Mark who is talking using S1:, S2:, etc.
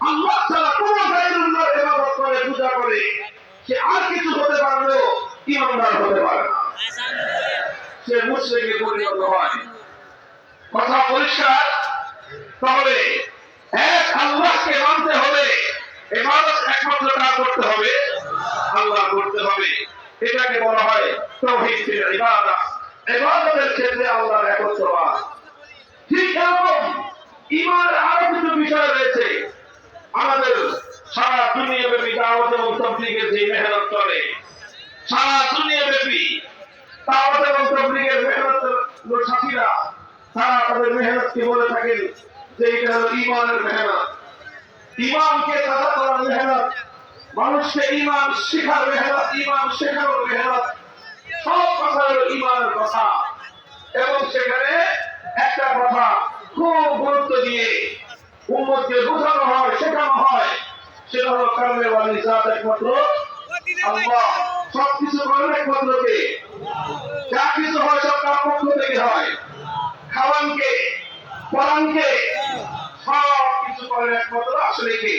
S1: আল্লাহ ছাড়া কোন গাইরুল্লাহর ইবাদত করে, পূজা করে। সে আর কিছু হতে পারলেও ইমানদার হতে পারে না। সে মুসলিমে পরিণত হয়। কথা পরিষ্কার? তাহলে এক আল্লাহকে মানতে হবে এবাদত একমাত্র কার করতে হবে? আল্লাহ করতে হবে। এটাকে বলা হয় তৌহিদ ফিল ইবাদা। ইবাদতের ক্ষেত্রে আল্লাহর একত্রবাদ ঠিক এরকম ইমানের আরও কিছু বিষয় রয়েছে। সারা দুনিয়া ব্যাপী দাওয়াত এবং তবলিগের যে মেহনত করে, সারা দুনিয়া ব্যাপী দাওয়াত এবং তবলিগের মেহনত সাথীরা। তারা তাদের মেহনতকে বলে থাকেন যে এটা হলো ইমানের মেহনত। ইমানকে তাজা করার মেহনত, মানুষকে ইমান শেখার মেহনত ইমান শেখানোর মেহনত, সব কথা হলো ইমানের কথা। এবং সেখানে একটা কথা খুব গুরুত্ব দিয়ে উম্মতকে বোঝানো হয়, শেখানো হয়। সেটা হলো কারণে বাণী জাত একমাত্র আল্লাহ। সব কিছু করেন একমাত্র কে? যা কিছু হয় সব তার পক্ষ থেকে হয়। খাওয়ানকে পরানকে সব কিছু করেন একমাত্র আসলে কে?